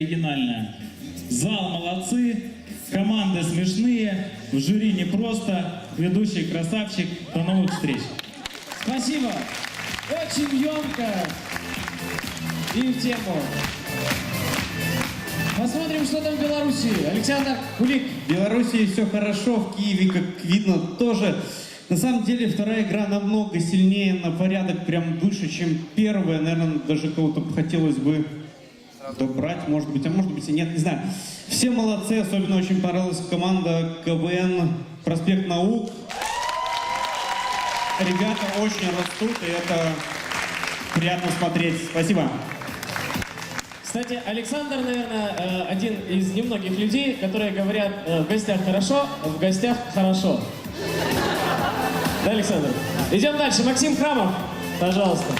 оригинальная. Зал молодцы, команды смешные, в жюри непросто, ведущий красавчик. До новых встреч. Спасибо. Очень емко и в тему. Посмотрим, что там в Беларуси. Александр Кулик. В Белоруссии все хорошо, в Киеве, как видно, тоже. На самом деле вторая игра намного сильнее, на порядок прям выше, чем первая. Наверное, даже кого-то хотелось бы добрать, может быть, а может быть и нет, не знаю. Все молодцы, особенно очень понравилась команда КВН «Проспект наук». Ребята очень растут, и это приятно смотреть. Спасибо. Кстати, Александр, наверное, э, один из немногих людей, которые говорят э, в гостях хорошо, в гостях хорошо. Да, Александр? Идем дальше. Максим Храмов, пожалуйста.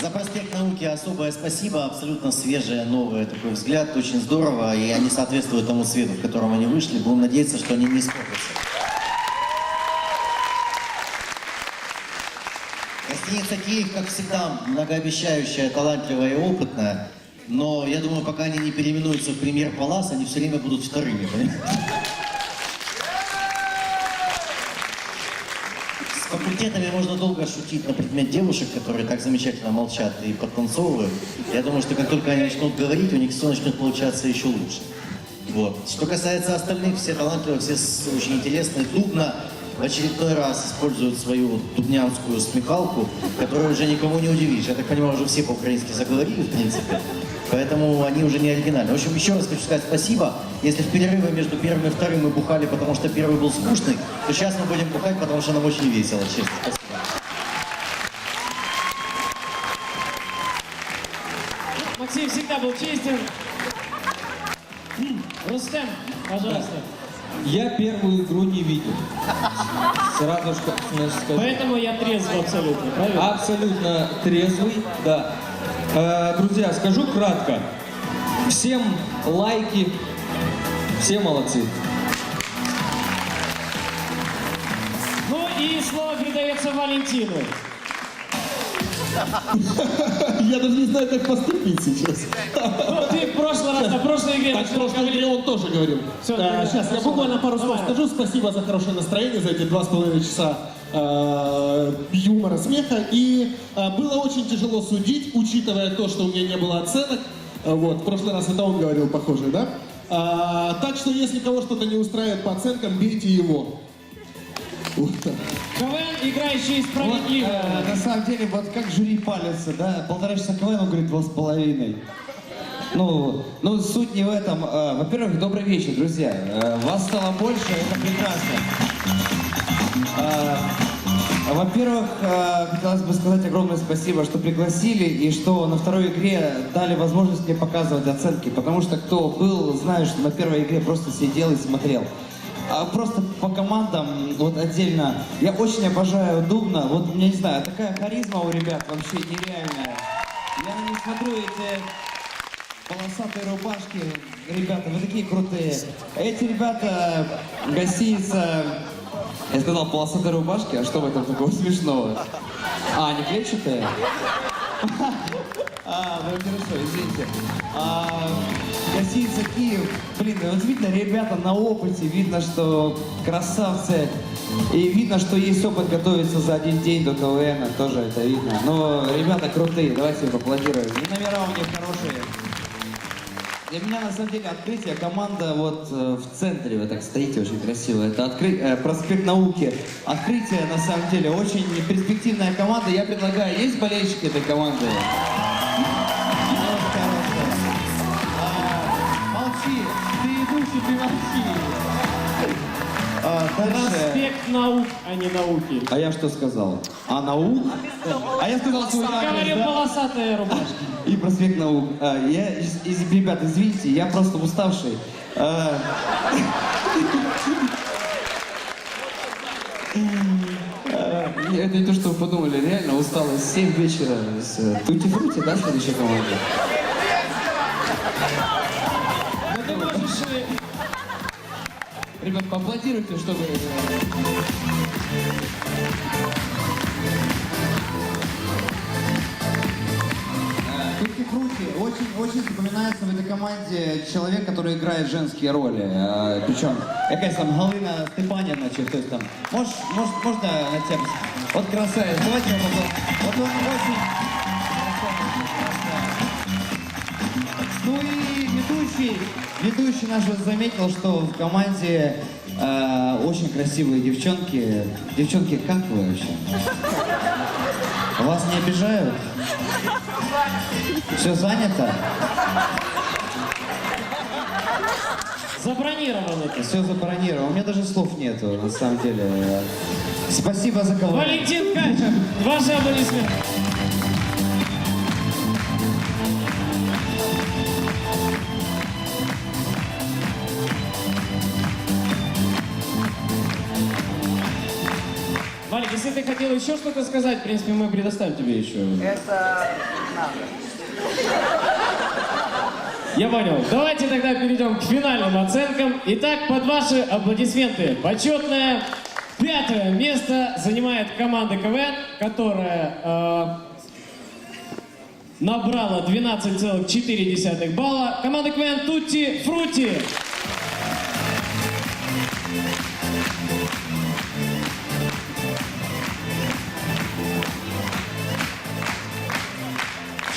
За проспект науки особое спасибо, абсолютно свежее, новое такой взгляд, очень здорово, и они соответствуют тому свету, в котором они вышли. Будем надеяться, что они не испортятся. Гостиница Киев, как всегда, многообещающая, талантливая и опытная, но я думаю, пока они не переименуются в премьер Палас, они все время будут вторыми. понимаете? Факультетами можно долго шутить на предмет девушек, которые так замечательно молчат и подтанцовывают. Я думаю, что как только они начнут говорить, у них все начнет получаться еще лучше. Вот. Что касается остальных, все талантливые, все очень интересные. Дубна в очередной раз используют свою дубнянскую смехалку, которую уже никому не удивишь. Я так понимаю, уже все по-украински заговорили, в принципе. Поэтому они уже не оригинальны. В общем, еще раз хочу сказать спасибо. Если в перерыве между первым и вторым мы бухали, потому что первый был скучный, то сейчас мы будем бухать, потому что нам очень весело, честно. Спасибо. Максим всегда был честен. Рустем, пожалуйста. Я первую игру не видел. Сразу ж как- значит, скажу. Поэтому я трезв абсолютно, правильно? Абсолютно трезвый, да. Э, друзья, скажу кратко. Всем лайки, все молодцы. Ну и слово передается Валентину. Я даже не знаю, как поступить сейчас. Ну, ты в прошлый раз, на прошлой игре Так, в прошлой игре он тоже говорил. Всё, А, сейчас, я буквально пару слов скажу. Спасибо за хорошее настроение, за эти два с половиной часа э, юмора, смеха. И э, было очень тяжело судить, учитывая то, что у меня не было оценок. Э, Вот, в прошлый раз это он говорил, похоже, да? А, так что, если кого что-то не устраивает по оценкам, бейте его. Вот так. КВН, играющий Вот, справедливо. э, на самом деле, вот как жюри палится, да, полтора часа КВН, он говорит, два с половиной. Ну, ну, суть не в этом. Э, Во-первых, добрый вечер, друзья. Вас стало больше, это прекрасно. Э, Во-первых, э, хотелось бы сказать огромное спасибо, что пригласили и что на второй игре дали возможность мне показывать оценки, потому что кто был, знает, что на первой игре просто сидел и смотрел. А просто по командам, вот отдельно, я очень обожаю Дубна, вот, я не знаю, такая харизма у ребят вообще нереальная. Я них смотрю, эти полосатые рубашки, ребята, вы такие крутые. Эти ребята, гостиница, я сказал полосатые рубашки, а что в этом такого смешного? А, они клетчатые? А, ну хорошо, извините. А, гостиница Киев. Блин, вот видно, ребята на опыте, видно, что красавцы. И видно, что есть опыт готовиться за один день до КВН, тоже это видно. Но ребята крутые, давайте их поаплодируем. И номера у них хорошие. Для меня на самом деле открытие команда вот э, в центре, вы так стоите очень красиво. Это откры... э, проспект науки. Открытие на самом деле очень перспективная команда. Я предлагаю, есть болельщики этой команды? А, Молчи, ты идущий, ты молчи. А, дальше. Проспект наук, а не науки. А я что сказал? А наук? А я сказал свой адрес, Говорил да? рубашка. И проспект наук. А, я, из- из- ребят, извините, я просто уставший. А, а, Это не то, что вы подумали, реально усталость. 7 вечера с э, Фрути, да, следующая команда? Ну ты можешь... Ребят, поаплодируйте, чтобы... Тут Тутти Фрути. Очень, очень запоминается в этой команде человек, который играет женские роли. А, Причем, якась там Галина Степанівна чи хтось там. Можешь, может, можно на тебя? Вот красавец. Давайте его потом. Вот он очень Ну и ведущий, ведущий наш заметил, что в команде э, очень красивые девчонки. Девчонки, как вы вообще? Вас не обижают? Все занято? Забронировано это. Все забронировано. У меня даже слов нету, на самом деле. Спасибо за кого. Валентин Качер, ваши аплодисменты. Валик, если ты хотел еще что-то сказать, в принципе, мы предоставим тебе еще. Это Я понял. Давайте тогда перейдем к финальным оценкам. Итак, под ваши аплодисменты. Почетное пятое место занимает команда КВН, которая э, набрала 12,4 балла. Команда КВН Тутти Фрути.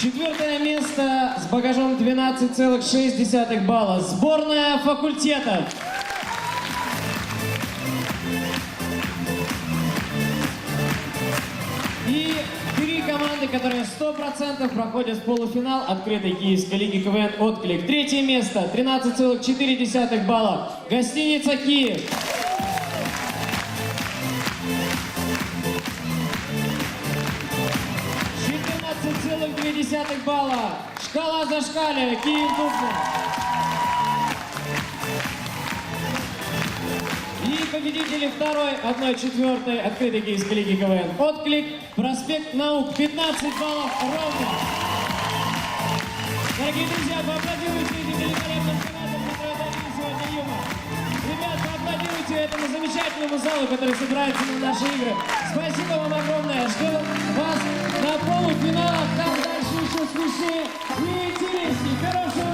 Четвертое место с багажом 12,6 балла. Сборная факультетов. И три команды, которые 100% проходят в полуфинал открытой Киевской лиги КВН «Отклик». Третье место, 13,4 балла. Гостиница «Киев». Целых 2 балла. Шкала зашкаливая. Киев Дубна. И победители второй, одной четвертой открытой киевской лиги КВН. Отклик, проспект наук, 15 баллов ровно. Дорогие друзья, поаплодируйте этим великолепным командам, которые дали сегодня юмор. Ребят, поаплодируйте этому замечательному залу, который собирается на наши игры. Спасибо вам огромное. Жду вас на полуфиналах. Там дальше еще смешнее и интереснее. Хорошего